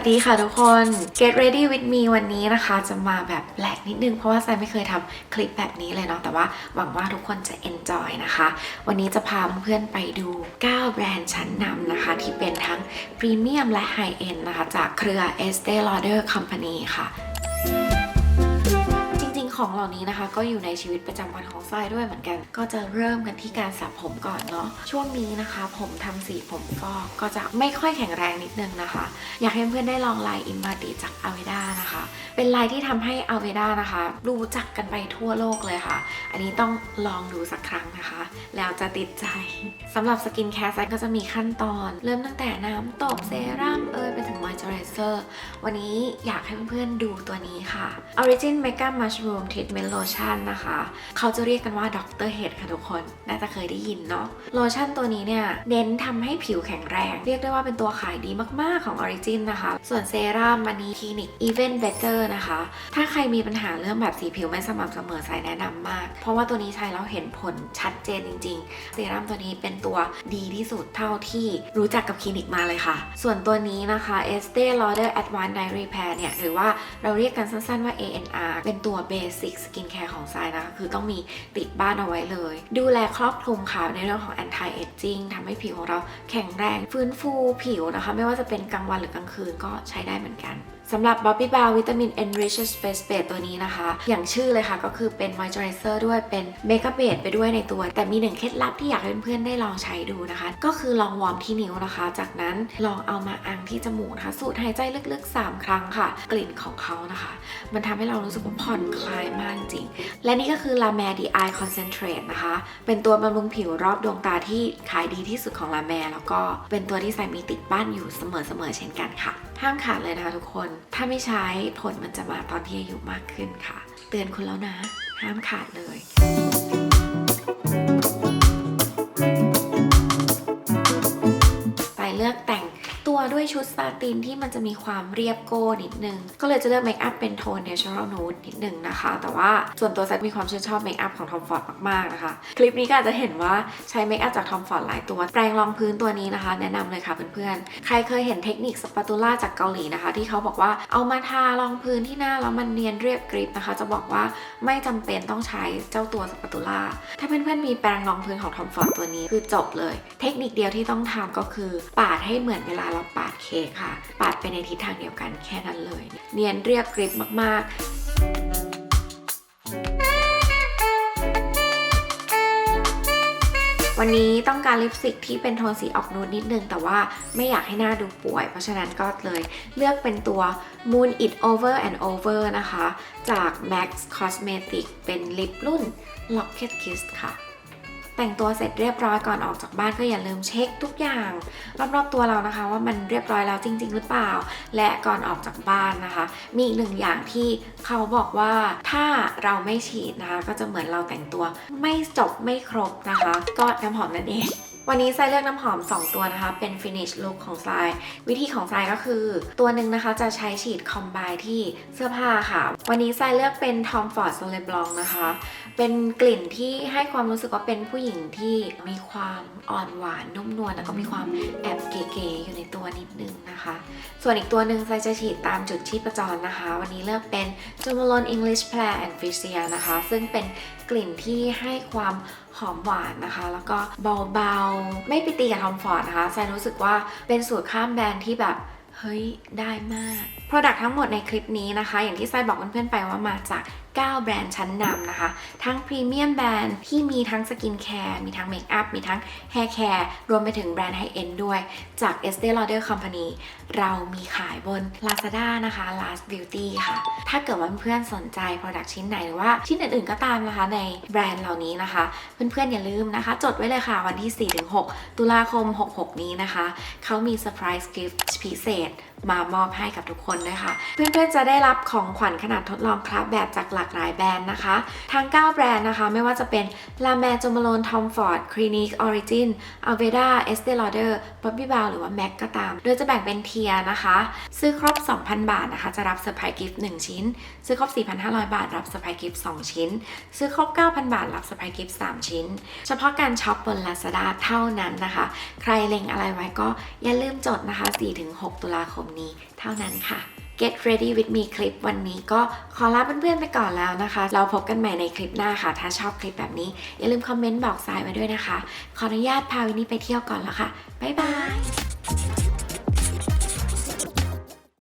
วัสดีค่ะทุกคน Get ready with me วันนี้นะคะ จะมาแบบแปลกนิดนึง เพราะว่าไซไม่เคยทำคลิปแบบนี้เลยเนาะแต่ว่าหวังว่าทุกคนจะ enjoy นะคะ วันนี้จะพาเพื่อนๆไปดู 9 แบรนด์ชั้นนำนะคะ ที่เป็นทั้งพรีเมียมและไฮเอ็นนะคะ จากเครือ Estee Lauder Company ค่ะ ของเหล่านี้นะคะ ก็อยู่ในชีวิตประจำวันของฝ้ายด้วยเหมือนกัน ก็จะเริ่มกันที่การสระผมก่อนเนาะช่วงนี้นะคะ ผมทำสีผมฟอกก็จะไม่ค่อยแข็งแรงนิดนึงนะคะ อยากให้เพื่อนได้ลองลายอินมาติจากอเวด้านะคะ เป็นลายที่ทำให้อเวด้านะคะ รู้จักกันไปทั่วโลกเลยค่ะ อันนี้ต้องลองดูสักครั้งนะคะ แล้วจะติดใจสำหรับสกินแคร์ไซก็จะมีขั้นตอน เริ่มตั้งแต่น้ำตบเซรั่มเอยไปถึงมอยเจอไรเซอร์วันนี้อยากให้เพื่อนๆดูตัวนี้ค่ะ Origin Mega Mushroom Treatment Lotion นะคะ เขาจะเรียกกันว่า Dr. Head ค่ะทุกคน น่าจะเคยได้ยินเนาะ โลชั่นตัวนี้เนี่ย เน้นทำให้ผิวแข็งแรง เรียกได้ว่าเป็นตัวขายดีมากๆของ Origin นนะคะ ส่วนเซรั่มมันนี้คลินิก Even Better นะคะ ถ้าใครมีปัญหาเรื่องแบบสีผิวไม่สม่ำเสมอสายแนะนำมาก เพราะว่าตัวนี้ใช้แล้วเห็นผลชัดเจนจริง ๆ เซรั่มตัวนี้เป็นตัวดีที่สุดเท่าที่รู้จักกับคลินิกมาเลยค่ะ ส่วนตัวนี้นะคะ Estee Lauder Advanced Night Repair เนี่ย หรือว่าเราเรียกกันสั้นๆว่า ANR เป็นตัวสิกสกินแคร์ของทรายนะคะ คือต้องมีติดบ้านเอาไว้เลย ดูแลครอบคลุมค่ะในเรื่องของ anti aging ทำให้ผิวของเราแข็งแรง ฟื้นฟูผิวนะคะ ไม่ว่าจะเป็นกลางวันหรือกลางคืนก็ใช้ได้เหมือนกัน สำหรับ Bobbi Brown Vitamin Enriched Face Base ตัวนี้นะคะ อย่างชื่อเลยค่ะก็คือเป็น moisturizer ด้วยเป็น makeup base ไปด้วยในตัว แต่มีหนึ่งเคล็ดลับที่อยากให้เพื่อนๆได้ลองใช้ดูนะคะ ก็คือลองวอร์มที่นิ้วนะคะ จากนั้นลองเอามาอังที่จมูกนะคะ สูดหายใจลึกๆ 3 ครั้งค่ะ กลิ่นของเขานะคะ มันทำให้เรารู้สึกว่าผ่อนคลายมากจริง และนี่ก็คือ La Mer d Eye Concentrate นะคะ เป็นตัวบำรุงผิวรอบดวงตาที่ขายดีที่สุดของ La Mer แล้วก็เป็นตัวที่ใส่มีติดบ้านอยู่เสมอๆเช่นกันค่ะ ห้ามขาดเลยนะคะทุกคน ถ้าไม่ใช้ผลมันจะมาตอนที่อายุมากขึ้นค่ะ เตือนคุณแล้วนะ ห้ามขาดเลย ชุดซาตินที่มันจะมีความเรียบโก้นิดนึง ก็เลยจะเลือกเมคอัพเป็นโทน natural nude นิดนึงนะคะ แต่ว่าส่วนตัวแซคมีความชื่นชอบเมคอัพของ Tom Ford มากๆนะคะ คลิปนี้ก็อาจจะเห็นว่าใช้เมคอัพจาก Tom Ford หลายตัว แปรงรองพื้นตัวนี้นะคะ แนะนำเลยค่ะเพื่อนๆ ใครเคยเห็นเทคนิคสปาตูล่าจากเกาหลีนะคะ ที่เขาบอกว่าเอามาทารองพื้นที่หน้าแล้วมันเนียนเรียบกริบนะคะ จะบอกว่าไม่จำเป็นต้องใช้เจ้าตัวสปาตูล่าถ้าเพื่อนๆมีแปรงรองพื้นของ Tom Ford ตัวนี้คือจบเลย เทคนิคเดียวที่ต้องทำก็คือปาดให้เหมือนเวลาเราปาดเค้กค่ะ ปาดไปในทิศทางเดียวกันแค่นั้นเลย เนียนเรียบกริบมาก ๆวันนี้ต้องการลิปสติกที่เป็นโทนสีออกนูดนิดนึง แต่ว่าไม่อยากให้หน้าดูป่วย เพราะฉะนั้นก็เลยเลือกเป็นตัว Moon It Over and Over นะคะ จาก Max Cosmetic เป็นลิปรุ่น Locket Kiss ค่ะ แต่งตัวเสร็จเรียบร้อยก่อนออกจากบ้านก็อย่าลืมเช็คทุกอย่างรอบๆตัวเรานะคะ ว่ามันเรียบร้อยแล้วจริง ๆ หรือเปล่า และก่อนออกจากบ้านนะคะ มีอีกหนึ่งอย่างที่เขาบอกว่าถ้าเราไม่ฉีดนะคะ ก็จะเหมือนเราแต่งตัวไม่จบไม่ครบนะคะ ก็น้ำหอมนั่นเอง วันนี้ทรายเลือกน้ำหอม 2 ตัวนะคะ เป็น finish look ของทราย วิธีของทรายก็คือ ตัวหนึ่งนะคะจะใช้ฉีดคอมไบที่เสื้อผ้าค่ะ วันนี้ทรายเลือกเป็น Tom Ford Soleil Blanc นะคะ เป็นกลิ่นที่ให้ความรู้สึกว่าเป็นผู้หญิงที่มีความอ่อนหวานนุ่มนวลแล้วก็มีความแอบเก๋ๆอยู่ในตัวนิดนึงนะคะ ส่วนอีกตัวหนึ่งทรายจะฉีดตามจุดชีพจรนะคะ วันนี้เลือกเป็น j u m a l o n English Pear and Fuchsia นะคะ ซึ่งเป็นกลิ่นที่ให้ความ หอมหวานนะคะ แล้วก็เบาๆ ไม่ไปตีกับทอมฟอร์ดนะคะทรายรู้สึกว่าเป็นสูตรข้ามแบรนด์ที่แบบเฮ้ย ได้มาก Product ทั้งหมดในคลิปนี้นะคะ อย่างที่ไซบอกเพื่อนๆไปว่ามาจาก 9 แบรนด์ชั้นนำนะคะ ทั้งพรีเมียมแบรนด์ที่มีทั้งสกินแคร์ มีทั้งเมคอัพ มีทั้งแฮร์แคร์ รวมไปถึงแบรนด์ไฮเอ็นด้วย จาก Estee Lauder Company เรามีขายบน Lazada นะคะ Last Beauty ค่ะ ถ้าเกิดว่าเพื่อนสนใจ Product ชิ้นไหนหรือว่าชิ้นอื่นๆก็ตามนะคะในแบรนด์เหล่านี้นะคะ เพื่อนๆอย่าลืมนะคะ จดไว้เลยค่ะวันที่ 4-6 ตุลาคม 66 นี้นะคะ เขามีเซอร์ไพรส์กิฟต์พิเศษมามอบให้กับทุกคนด้วยค่ะ เพื่อนๆจะได้รับของขวัญขนาดทดลองครับแบบจากหลักากหลายแบรนด์นะคะ ทั้ง 9 แบรนด์นะคะ ไม่ว่าจะเป็น La Mer j o m a l o n Tom Ford Clinique Origin Aveda Estee Lauder Bobbi Brown หรือว่า MAC ก็ตาม โดยจะแบ่งเป็นเทียนะคะ ซื้อครบ 2,000 บาทนะคะ จะรับเซอร์ไพรส์กิฟต์1ชิ้น ซื้อครบ 4,500 บาท รับเซอร์ไพรส์กิฟต์2ชิ้น ซื้อครบ 9,000 บาท รับเซอร์ไพรส์กิฟต์3ชิ้น เฉพาะการช็อปบน Lazada เท่านั้นนะคะ ใครเล็งอะไรไว้ก็อย่าลืมจดนะคะ 4-6 ตุลาคมนี้เท่านั้นค่ะ Get ready with me คลิปวันนี้ก็ขอลาเพื่อนๆไปก่อนแล้วนะคะ เราพบกันใหม่ในคลิปหน้าค่ะ ถ้าชอบคลิปแบบนี้ อย่าลืมคอมเมนต์บอกสายมาด้วยนะคะ ขออนุญาตพาวินนี่ไปเที่ยวก่อนแล้วค่ะ บ๊ายบาย